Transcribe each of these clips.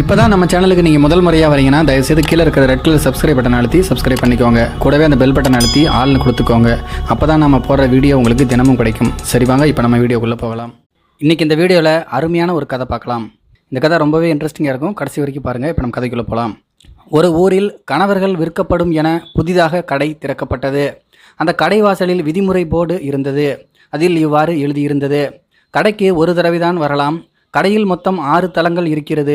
இப்போ தான் நம்ம சேனலுக்கு நீங்கள் முதல் முறையாக வரீங்கன்னா தயவுசெய்து கீழே இருக்கிற ரெட் கலர் சப்ஸ்கிரைப் பட்டன் அழுத்தி சப்ஸ்கிரைப் பண்ணிக்கோங்க. கூடவே அந்த பெல் பட்டன் அழுத்தி ஆள்னு கொடுத்துக்கோங்க. அப்போ தான் நம்ம போடுற வீடியோ உங்களுக்கு தினமும் கிடைக்கும். சரி வாங்க இப்போ நம்ம வீடியோக்குள்ளே போகலாம். இன்றைக்கி இந்த வீடியோவில் அருமையான ஒரு கதை பார்க்கலாம். இந்த கதை ரொம்பவே இன்ட்ரெஸ்டிங்காக இருக்கும். கடைசி வரைக்கும் பாருங்கள் இப்போ நம்ம கதைக்குள்ளே போகலாம் ஒரு ஊரில் கணவர்கள் விற்கப்படும் என புதிதாக கடை திறக்கப்பட்டது. அந்த கடை வாசலில் விதிமுறை போர்டு இருந்தது. அதில் இவ்வாறு எழுதியிருந்தது. கடைக்கு ஒரு தடவை தான் வரலாம். கடையில் மொத்தம் ஆறு தளங்கள் இருக்கிறது.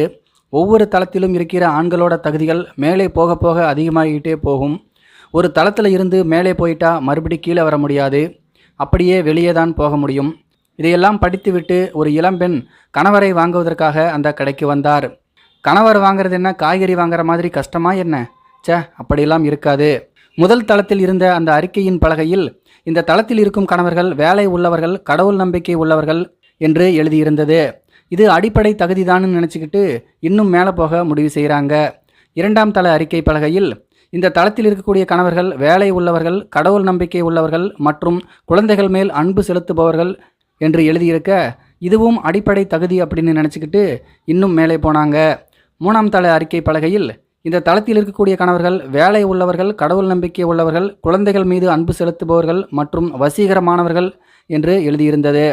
ஒவ்வொரு தளத்திலும் இருக்கிற ஆண்களோட தகுதிகள் மேலே போக போக அதிகமாகிட்டே போகும். ஒரு தளத்தில் இருந்து மேலே போயிட்டா மறுபடி கீழே வர முடியாது. அப்படியே வெளியே தான் போக முடியும். இதையெல்லாம் படித்துவிட்டு ஒரு இளம்பெண் கணவரை வாங்குவதற்காக அந்த கடைக்கு வந்தார். கணவர் வாங்குறது என்ன? காய்கறி வாங்குற மாதிரி கஷ்டமா என்ன? சே அப்படியெல்லாம் இருக்காது. முதல் தளத்தில் இருந்த அந்த அறிக்கையின் பலகையில் இந்த தளத்தில் இருக்கும் கணவர்கள் வேலை உள்ளவர்கள் கடவுள் நம்பிக்கை உள்ளவர்கள் என்று எழுதியிருந்தது. இது அடிப்படை தகுதிதான்னு நினச்சிக்கிட்டு இன்னும் மேலே போக முடிவு செய்கிறாங்க. இரண்டாம் தள அறிக்கை பலகையில் இந்த தளத்தில் இருக்கக்கூடிய கணவர்கள் வேலை உள்ளவர்கள் கடவுள் நம்பிக்கை உள்ளவர்கள் மற்றும் குழந்தைகள் மேல் அன்பு செலுத்துபவர்கள் என்று எழுதியிருக்க இதுவும் அடிப்படை தகுதி அப்படின்னு நினச்சிக்கிட்டு இன்னும் மேலே போனாங்க. மூணாம் தள அறிக்கை பலகையில் இந்த தளத்தில் இருக்கக்கூடிய கணவர்கள் வேலை உள்ளவர்கள் கடவுள் நம்பிக்கை உள்ளவர்கள் குழந்தைகள் மீது அன்பு செலுத்துபவர்கள் மற்றும் வசீகரமானவர்கள் என்று எழுதியிருந்தது.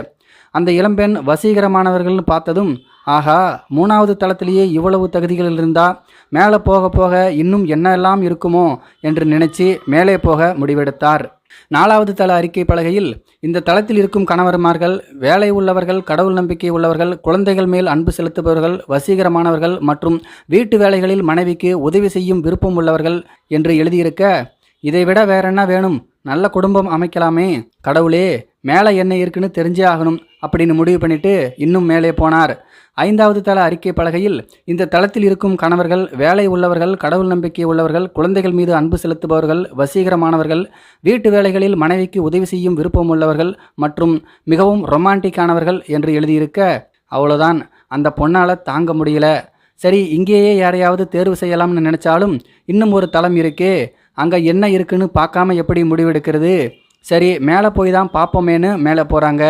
அந்த இளம்பெண் வசீகரமானவர்கள்னு பார்த்ததும் ஆகா மூணாவது தளத்திலேயே இவ்வளவு தகுதிகள் இருந்தால் மேலே போக போக இன்னும் என்னெல்லாம் இருக்குமோ என்று நினைச்சு மேலே போக முடிவெடுத்தார். நாலாவது தள அறிக்கை பலகையில் இந்த தளத்தில் இருக்கும் கணவர்மார்கள் வேலை உள்ளவர்கள் கடவுள் நம்பிக்கை உள்ளவர்கள் குழந்தைகள் மேல் அன்பு செலுத்துபவர்கள் வசீகரமானவர்கள் மற்றும் வீட்டு வேலைகளில் மனைவிக்கு உதவி செய்யும் விருப்பம் உள்ளவர்கள் என்று எழுதியிருக்க இதைவிட வேற என்ன வேணும்? நல்ல குடும்பம் அமைக்கலாமே. கடவுளே மேலே என்ன இருக்குன்னு தெரிஞ்சே ஆகணும் அப்படின்னு முடிவு பண்ணிட்டு இன்னும் மேலே போனார். ஐந்தாவது தள அறிக்கை பலகையில் இந்த தளத்தில் இருக்கும் கணவர்கள் வேலை உள்ளவர்கள் கடவுள் நம்பிக்கை உள்ளவர்கள் குழந்தைகள் மீது அன்பு செலுத்துபவர்கள் வசீகரமானவர்கள் வீட்டு வேலைகளில் மனைவிக்கு உதவி செய்யும் விருப்பம் உள்ளவர்கள் மற்றும் மிகவும் ரொமான்டிக்கானவர்கள் என்று எழுதியிருக்க அவ்வளோதான். அந்த பொண்ணால் தாங்க முடியல. சரி இங்கேயே யாரையாவது தேர்வு செய்யலாம்னு நினச்சாலும் இன்னும் ஒரு தளம் இருக்கே. அங்கே என்ன இருக்குன்னு பார்க்காம எப்படி முடிவெடுக்கிறது? சரி மேலே போய் தான் பார்ப்போமேன்னு மேலே போகிறாங்க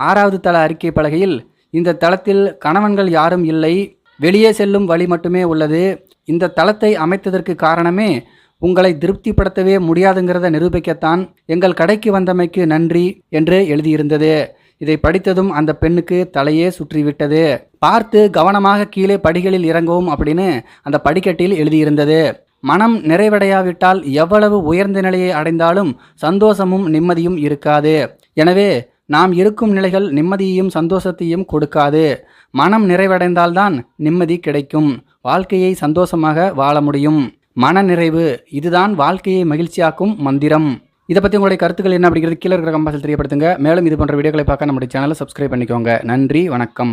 ஆறாவது தள அறிக்கை பலகையில் இந்த தளத்தில் கணவன்கள் யாரும் இல்லை. வெளியே செல்லும் வழி மட்டுமே உள்ளது. இந்த தளத்தை அமைத்ததற்கு காரணமே உங்களை திருப்திப்படுத்தவே முடியாதுங்கிறத நிரூபிக்கத்தான் எங்கள் கடைக்கு வந்தமைக்கு நன்றி என்று எழுதியிருந்தது. இதை படித்ததும் அந்த பெண்ணுக்கு தலையே சுற்றிவிட்டது. பார்த்து கவனமாக கீழே படிகளில் இறங்கவும் அப்படின்னு அந்த படிக்கட்டில் எழுதியிருந்தது. மனம் நிறைவடையாவிட்டால் எவ்வளவு உயர்ந்த நிலையை அடைந்தாலும் சந்தோஷமும் நிம்மதியும் இருக்காது. எனவே நாம் இருக்கும் நிலைகள் நிம்மதியையும் சந்தோஷத்தையும் கொடுக்காது. மனம் நிறைவடைந்தால்தான் நிம்மதி கிடைக்கும். வாழ்க்கையை சந்தோஷமாக வாழ முடியும். மன நிறைவு இதுதான் வாழ்க்கையை மகிழ்ச்சியாக்கும் மந்திரம். இதை பற்றி உங்களுடைய கருத்துக்கள் என்ன அப்படிங்கிறது கீழே இருக்கிற கம்பாசில் தெரியப்படுத்துங்க. மேலும் இது போன்ற வீடியோக்களை பார்க்க நம்முடைய சேனலை சப்ஸ்கிரைப் பண்ணிக்கோங்க. நன்றி வணக்கம்.